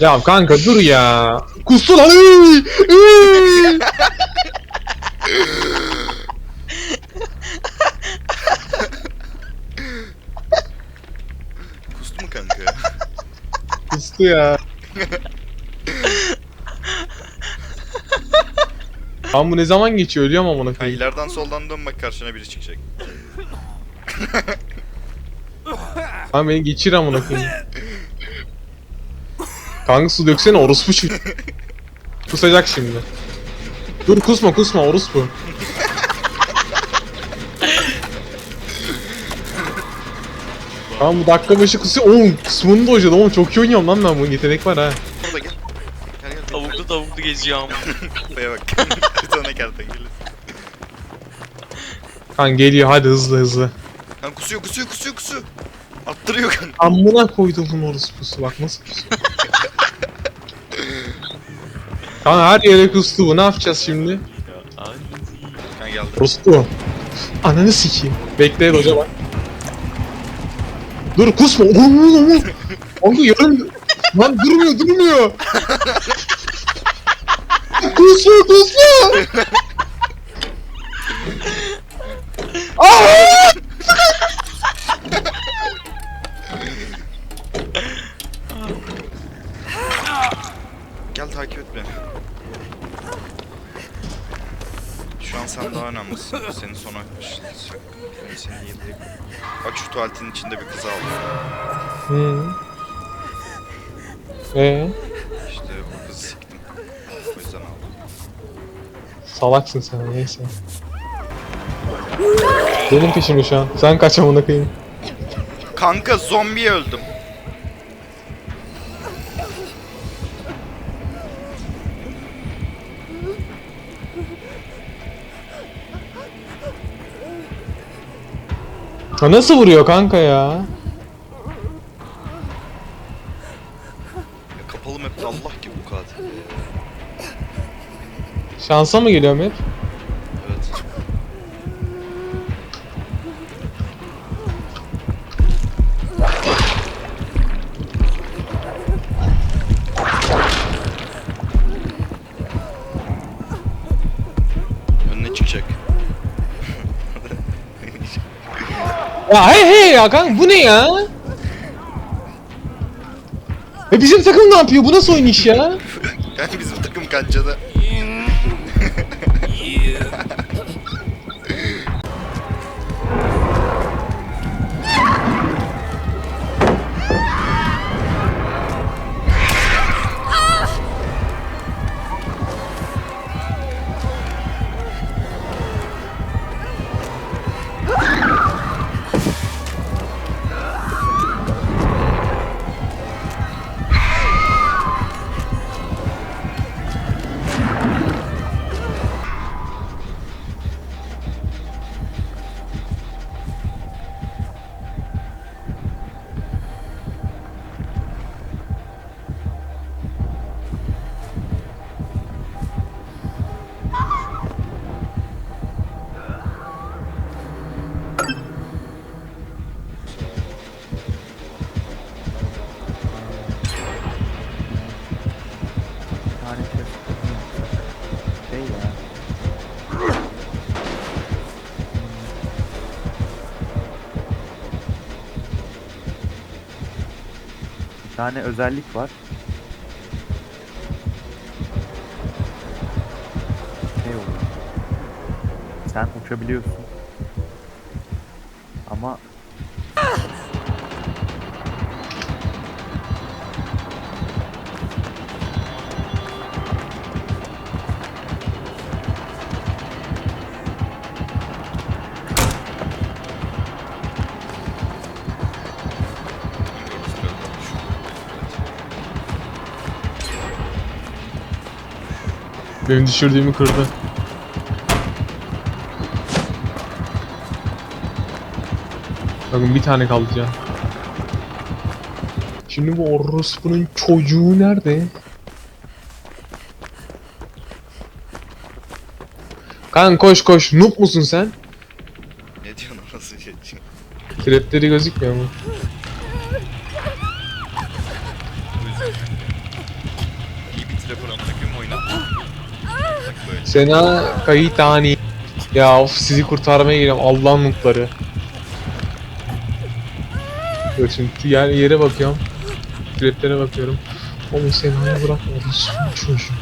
Ya kanka dur ya. Kustu lan. Kustu mu kanka? Kustu ya. Lan bu ne zaman geçiyor ölüyorum amına Ha, koyayım. ileriden soldan dön bak karşına biri çıkacak. Lan beni geçir amına koyayım. Kanka su döksene orospu şu. Kusacak şimdi. Dur kusma kusma orospu. Tamam bu dakika başı kusuyor. Oğlum kısmını da hocadım oğlum çok iyi oynuyorum lan ben bu yetenek var ha. Burada gel. Gel gel. Tavuklu tavuklu geziyor ama. Kafaya bak. bir tane kertenkele. Kan geliyor hadi hızlı hızlı. Kan kusuyor kusuyor kusuyor kusuyor. Attırıyor kan. Amına koydum bunu orospusu bak nasıl kusuyor. Kan her yere kustu bu ne yapacağız şimdi? Kan geldi. Orospu. Ananı sikeyim. Bekle hoca bak. Dur kusma. Oğlum oğlum. Kanka yarın. Lan durmuyor durmuyor. kusma kusma. Aa! Sen daha önemlisin. Seni sona başlayacak. Ben seni yedeyim. Bak şu tuvaletin içinde bir kız aldım. Hı. Ee, İşte o kızı siktim. O yüzden aldım. salaksın sen neyse. Benim peşimde şu an. Sen kaç amına koyayım. Kanka zombi öldüm. Ha nasıl vuruyor kanka ya? Ya kapalı map'te Allah gibi bu katil. Şansa mı geliyorum hep? Evet. Önüne çıkacak. Ya hey hey ya kanka bu ne ya? E bizim takım ne yapıyor? Bu nasıl oynayış ya? Yani bizim takım kancada. Tane özellik var. Şey oluyor. Sen uçabiliyorsun. Ama Benim düşürdüğümü kırdı. Bakın bir tane kaldı can. Şimdi bu orospunun çocuğu nerede? Kan koş koş. Noob musun sen? Ne diyorsun orası şey? Trapleri gözükmüyor mu? Sena Kayitani. Ya of sizi kurtarmaya geliyorum Allah'ın mutları. Dur şimdi yer, yere bakıyorum. Biletlere bakıyorum. Oğlum Sena'yı bırakma. Nasıl çocuğum?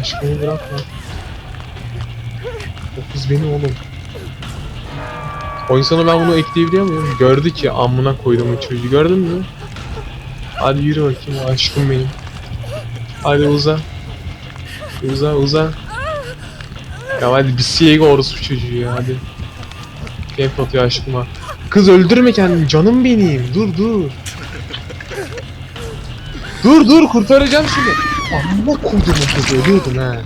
Aşkımı bırakma. O kız beni oğlum. O insana ben bunu ekleyebiliyor muyum? Gördü ki amına koydum çocuğu. Gördün mü? Hadi yürü bakayım aşkım benim. Hadi uza. Uza uza. Ya hadi bir Siego orospu çocuğu ya hadi. Keyif atıyor aşkıma. Kız öldürme kendini canım benim. Dur dur. dur dur kurtaracağım şimdi. Amma koydum o kızı ölüyordun ha.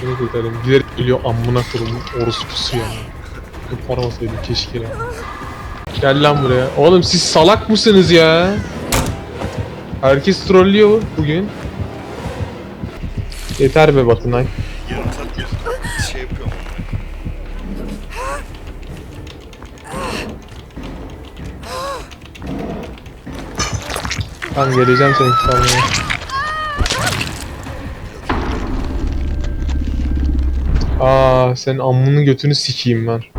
Seni kurtarayım. Giderek ölüyor amına koydum orospusu ya. Kurtarmasaydım keşke ya. Gel lan buraya. Oğlum siz salak mısınız ya? Herkes trollüyor bugün. Yeter be Batınay. Saat bir şey yapıyorum. Ben geleceğim seni kurtarmaya. Aa senin amının götünü sikeyim ben.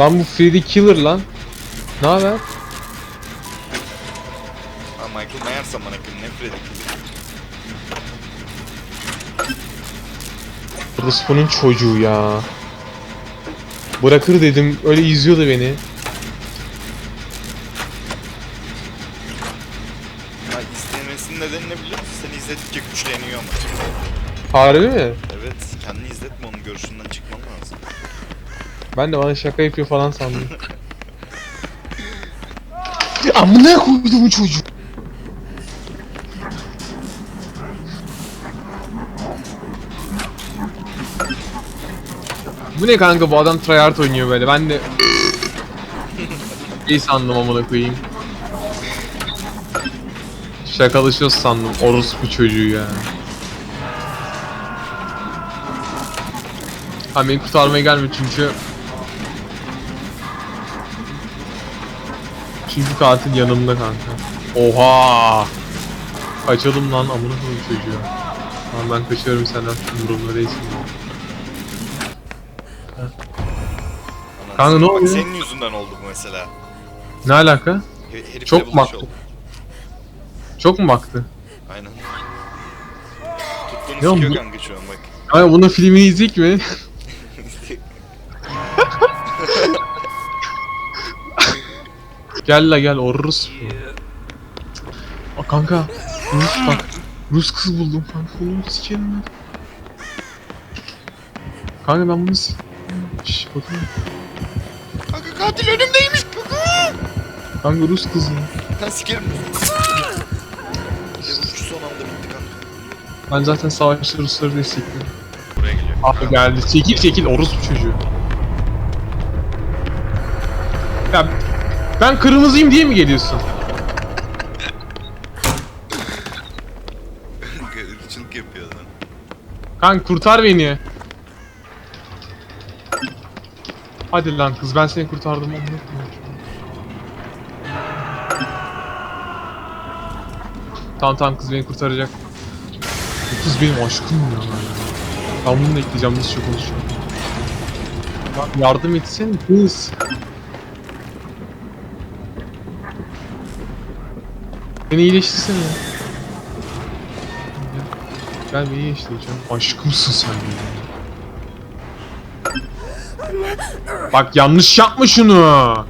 Lan bu Freddy Killer lan. Ne haber? Ha Michael Myers amına koyayım nefret ediyorum. Orospu'nun çocuğu ya. Bırakır dedim öyle izliyordu beni. Ha izlemesinin nedeni ne biliyor musun? Seni izledikçe güçleniyor ama. Harbi mi? Evet kendini izletme onun görüşünden çıkman lazım. Ben de bana şaka yapıyor falan sandım. Amına koydum çocuk. Bu ne kanka bu adam tryhard oynuyor böyle ben de İyi sandım amına koyayım. Şakalışıyoruz sandım orospu çocuğu ya. Ha beni kurtarmaya gelme çünkü Çünkü katil yanımda kanka. Oha! Kaçalım lan amına koyayım çocuğu. Tamam ben kaçıyorum senden umurumda değilsin. Kanka ne bak, oluyor? Senin yüzünden oldu bu mesela. Ne alaka? Her- Herifle Çok mu baktı? Çok mu baktı? Aynen. Ne Tuttuğunu oğlum sikiyor bu- kanka şu an bak. Kanka bunun filmini izleyek mi? Gel la gel oruruz. Aa kanka. Rus bak. Rus kız buldum kanka. Onu sikerim ben. Kanka ben bunu s- Şşş bakayım. kanka katil önümdeymiş kanka. Kanka Rus kızı. Ben sikerim. Level 3 son anda bitti kanka. Ben zaten savaşta Rusları destekliyorum. Buraya geliyor. Abi geldi. Çekil çekil orospu çocuğu. Ben kırmızıyım diye mi geliyorsun? Kanka ırkçılık yapıyor lan. Kanka kurtar beni. Hadi lan kız ben seni kurtardım. Tamam tamam kız beni kurtaracak. Bu kız benim aşkım ya. Ben bunu da ekleyeceğim nasıl çok konuşuyor. Bak yardım etsene kız. Beni iyileştirsene. Gel beni iyileştireceğim. Aşkımsın sen benim. Bak yanlış yapma şunu.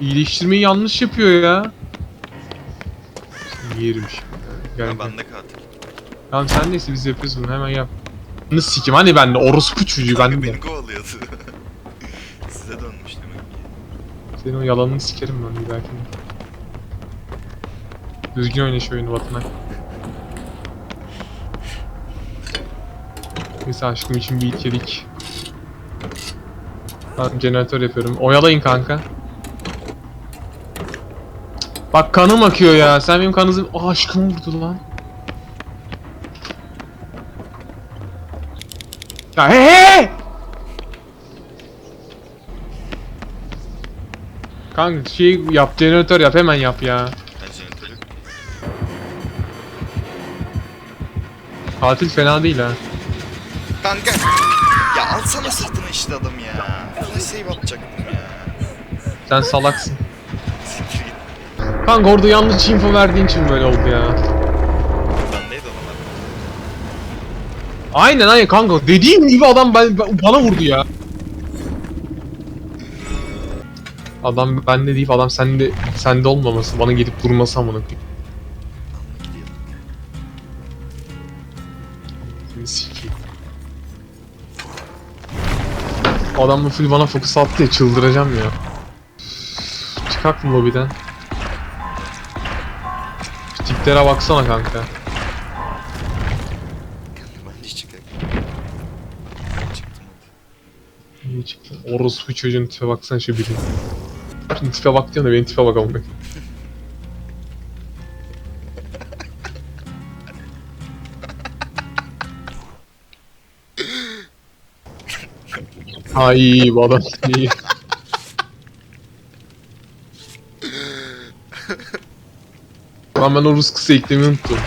İyileştirmeyi yanlış yapıyor ya. Seni yerim şimdi. Gel, Ha gel. bende katil. Tamam sen neyse biz yapıyoruz bunu hemen yap. Bunu sikim hani bende orospu çocuğu Kanka bende. beni kovalıyordu. Size dönmüş demek ki. Senin o yalanını sikerim ben bir dahakine. Düzgün oyna şu oyunu Batı'na. Neyse aşkım için bir itkedik. Tamam jeneratör yapıyorum. Oyalayın kanka. Bak kanım akıyor ya. Sen benim kanınızı... Aa aşkım vurdu lan. Ya hey hey! Kanka şey yap jeneratör yap hemen yap ya. Katil fena değil ha. Kanka. Ya alsana sırtına işte adam ya. Flash save atacaktım ya. Sen salaksın. Siktir git. Kanka orada yanlış info verdiğin için böyle oldu ya. Lan neydi adamlar? Aynen aynen kanka dediğim gibi adam ben, ben- bana vurdu ya. Adam bende deyip adam sende sende olmaması bana gelip vurması amına koyayım. Adam full bana fokus attı ya çıldıracağım ya. Çıkak mı lobiden? Tiplere baksana kanka. Ben de çıktı. Orospu çocuğun tipe baksana şu biri. Şimdi tipe bak diyorsun da benim tipe bak iyi bu adam iyi. Lan ben o Rus kısa eklemeyi unuttum.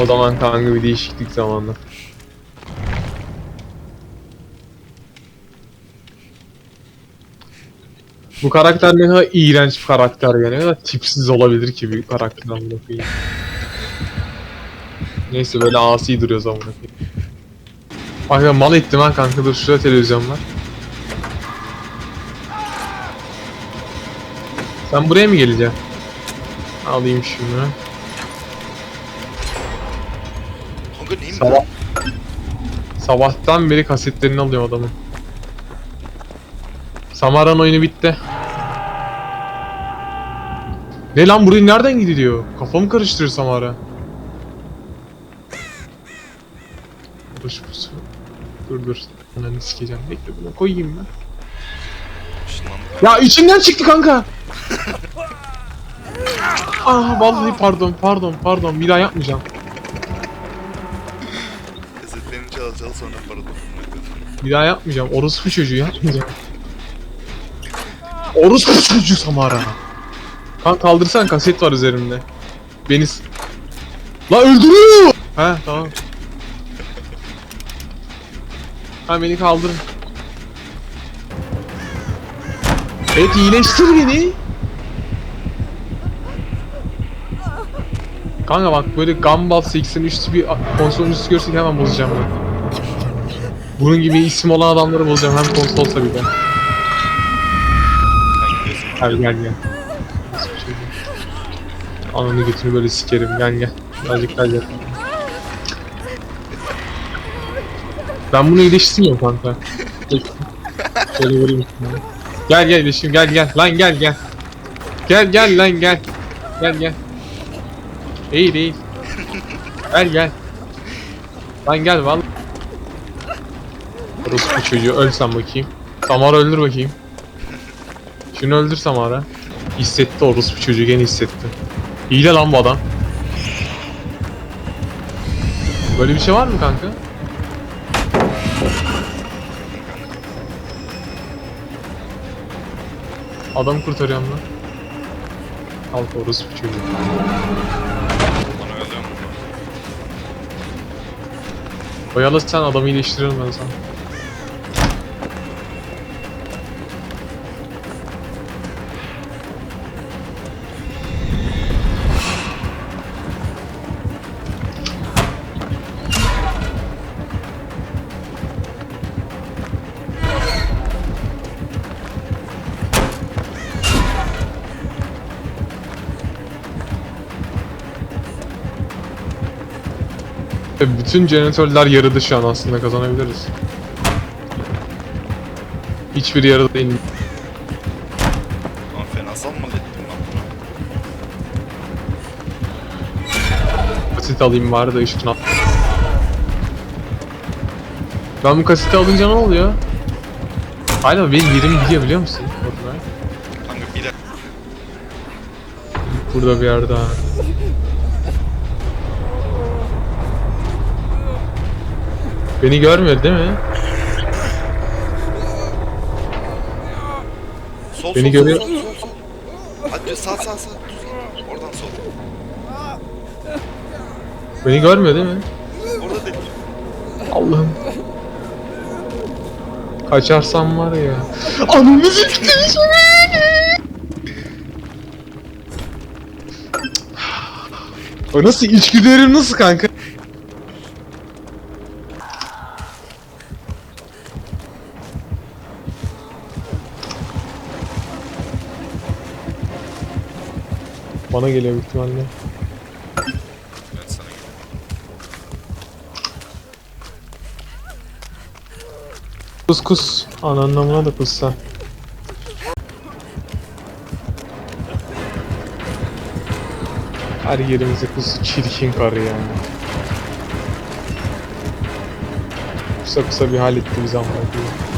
O zaman kanka bir değişiklik zamanla. Bu karakter ne kadar iğrenç bir karakter ya. Ne kadar tipsiz olabilir ki bir karakter amına koyayım. Neyse böyle asi duruyor amına koyayım. Bak ya mal ettim ha kanka dur şurada televizyon var. Sen buraya mı geleceksin? Alayım şunu. Kanka neyim Sabah. Sabahtan beri kasetlerini alıyorum adamın. Samara'nın oyunu bitti. Ne lan burayı nereden gidiliyor? Kafamı karıştırıyor Samara. Dur pusu. Dur dur. Ananı sikeceğim. Bekle bunu koyayım ben. Ya içinden çıktı kanka. ah vallahi pardon pardon pardon bir daha yapmayacağım. Kasetlerini çal çal sonra toplamaya Bir daha yapmayacağım. Orospu çocuğu yapmayacağım. Orospu çocuğu Samara. Kan kaldırsan kaset var üzerimde. Beni... La öldürüyor! He tamam. Ha beni kaldırın. Evet iyileştir beni. Kanka bak böyle Gumball 83'lü bir konsolun üstü görsek hemen bozacağım ben. Bunun gibi isim olan adamları bulacağım hem konsolsa bir de. Gel gel gel. Ananı götünü böyle sikerim gel gel. Birazcık gel gel. Ben bunu iyileştirmiyorum kanka. Şöyle vurayım sana. Gel gel iyileşim gel gel lan gel gel. Gel gel lan gel. Gel gel. İyi değil. Gel gel. Lan gel vallahi. Orospu çocuğu ölsem bakayım. Samara öldür bakayım. Şunu öldür Samara. Hissetti orospu çocuğu gene hissetti. Hile lan bu adam. Böyle bir şey var mı kanka? Adam kurtarıyorum lan. Kalk orospu çocuğu. Oyalı sen adamı iyileştiririm ben sana. Bütün jeneratörler yarıdı şu an aslında kazanabiliriz. Hiçbir yarıda değil. Lan fenasal mal ettim lan bunu. Kaset alayım bari da ışıkını al. Ben bu kaseti alınca ne oluyor? Hala benim yerim gidiyor biliyor musun? Orada. Kanka bir dakika. Burada bir yerde ha. Beni görmüyor değil mi? Sol Beni sol, görüyor. sol sol sol. Hadi sağ sağ sağ. Oradan sol. Beni görmüyor değil mi? Orada değil. Allah'ım. Kaçarsam var ya. Ananı siktir O nasıl içgüdülerim nasıl kanka? Bana geliyor büyük ihtimalle. Evet sana geliyor. Kus kus. Ananın amına da kussa. Her yerimize kus çirkin karı ya. Kusa kusa bir halletti bizi amına.